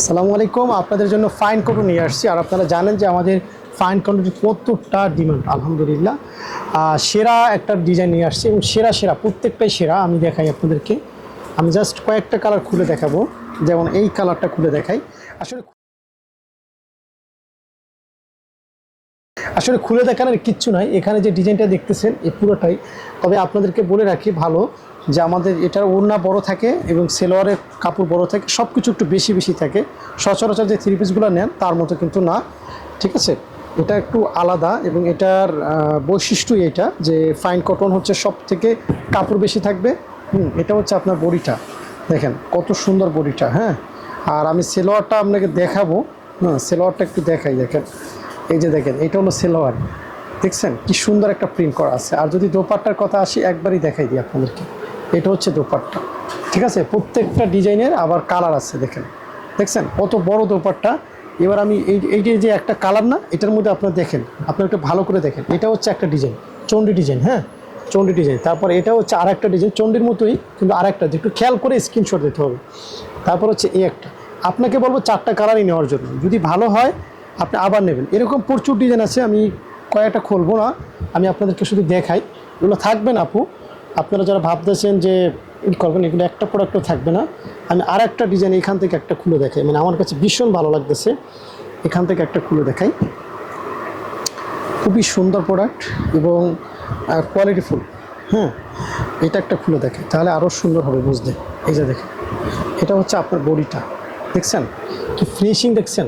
আসসালামু আলাইকুম। আপনাদের জন্য ফাইন কটন নিয়ে আসছি। আর আপনারা জানেন যে আমাদের ফাইন কটনের কতটা ডিমান্ড আলহামদুলিল্লাহ। সেরা একটা ডিজাইন নিয়ে আসছি এবং সেরা সেরা, প্রত্যেকটাই সেরা। আমি দেখাই আপনাদেরকে। আমি জাস্ট কয়েকটা কালার খুলে দেখাবো। যেমন এই কালারটা খুলে দেখাই। আসলে আসলে খুলে দেখানোর কিচ্ছু নাই। এখানে যে ডিজাইনটা দেখতেছেন এই পুরোটাই। তবে আপনাদেরকে বলে রাখি, ভালো। যে আমাদের এটার ওড়না বড় থাকে এবং সেলোয়ারের কাপড় বড় থাকে সব কিছু একটু বেশি বেশি থাকে। সচরাচর যে থ্রি পিসগুলো নেন, তার মতো কিন্তু না। ঠিক আছে? এটা একটু আলাদা এবং এটার বৈশিষ্ট্যই এটা যে ফাইন কটন হচ্ছে সব থেকে কাপড় বেশি থাকবে। হুম, এটা হচ্ছে আপনার বডিটা। দেখেন, কত সুন্দর বডিটা হ্যাঁ? আর আমি সেলোয়ারটা আপনাকে দেখাবো। হ্যাঁ সেলোয়ারটা একটু দেখাই, দেখেন। এই যে দেখেন, এটা হলো সেলোয়ার। দেখছেন? কি সুন্দর একটা প্রিন্ট করা আছে। আর যদি দোপাট্টার কথা আসি, একবারই দেখাই দিই আপনাদেরকে। এটা হচ্ছে দোপাট্টা। ঠিক আছে? প্রত্যেকটা ডিজাইনের আবার কালার আছে, দেখেন। দেখছেন? কত বড় দোপাট্টা। এবার আমি এই যে- একটা কালার না, এটার মধ্যে আপনার দেখেন। আপনার একটু ভালো করে দেখেন। এটা হচ্ছে একটা ডিজাইন, চণ্ডী ডিজাইন হ্যাঁ? চণ্ডী ডিজাইন। তারপর এটা হচ্ছে আর একটা ডিজাইন, চণ্ডীর মতোই, কিন্তু আর আরেকটা একটু খেয়াল করে স্ক্রিনশট দিতে হবে। তারপর হচ্ছে এই একটা। আপনাকে বলব চারটা কালারই নেওয়ার জন্য। যদি ভালো হয়, আপনি আবার নেবেন। এরকম প্রচুর ডিজাইন আছে, আমি কয়েকটা খুলবো না। আমি আপনাদেরকে শুধু দেখাই। এগুলো থাকবেন আপু। আপনারা যারা ভাবতেছেন যে করবেন এগুলো একটা প্রোডাক্টও থাকবে না, আমি আর একটা ডিজাইন এখান থেকে একটা খুলে দেখাই। মানে আমার কাছে ভীষণ ভালো লাগতেছে, এখান থেকে একটা খুলে দেখাই। খুবই সুন্দর প্রোডাক্ট এবং কোয়ালিটিফুল হ্যাঁ? এটা একটা খুলে দেখে তাহলে আরও সুন্দর হবে বুঝতে। এই যে দেখে এটা হচ্ছে আপনার বডিটা, দেখছেন? কি ফিনিশিং দেখছেন?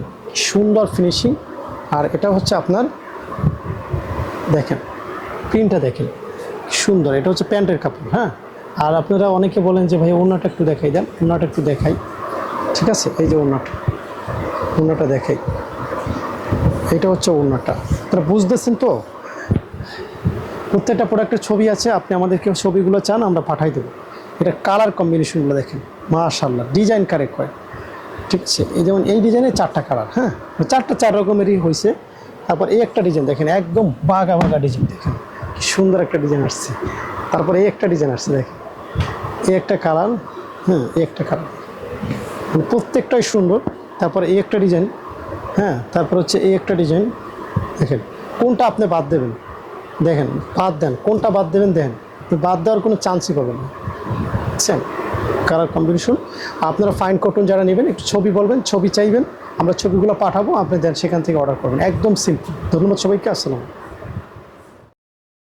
সুন্দর ফিনিশিং আর এটা হচ্ছে আপনার, দেখেন প্রিন্টটা দেখেন। সুন্দর, এটা হচ্ছে প্যান্টের কাপড় হ্যাঁ? আর আপনারা অনেকে বলেন যে, ভাই ওনাটা একটু দেখাই দেন। ওনাটা একটু দেখাই। ঠিক আছে? এই যে ওনাটা ওনাটা দেখাই। এটা হচ্ছে ওড়নাটা। আপনারা বুঝতেছেন তো? প্রত্যেকটা প্রোডাক্টের ছবি আছে, আপনি আমাদেরকে ছবিগুলো চান, আমরা পাঠাই দেবো। এটা কালার কম্বিনেশনগুলো দেখেন। মাশাল্লাহ ডিজাইন কারেক্ট হয়। ঠিক আছে? এই যেমন এই ডিজাইনে চারটা কালার হ্যাঁ? চারটা চার রকমেরই হয়েছে তারপর এই একটা ডিজাইন দেখেন, একদম বাঘা বাঘা ডিজাইন দেখেন। সুন্দর একটা ডিজাইন আসছে। তারপরে এই একটা ডিজাইন আসছে, দেখেন। এই একটা কালার হ্যাঁ এই একটা কালার। মানে প্রত্যেকটাই সুন্দর। তারপরে এই একটা ডিজাইন হ্যাঁ তারপর হচ্ছে এই একটা ডিজাইন দেখেন। কোনটা আপনি বাদ দেবেন? দেখেন, বাদ দেন। কোনটা বাদ দেবেন? দেখেন। বাদ দেওয়ার কোনো চান্সই পাবেন না। বুঝছেন? কালার কম্বিনেশন আপনারা ফাইন কটন যারা নেবেন, একটু ছবি বলবেন, ছবি চাইবেন, আমরা ছবিগুলো পাঠাবো, আপনি দেন, সেখান থেকে অর্ডার করবেন। একদম সিম্পল ধন্যবাদ সবাইকে, আসসালাম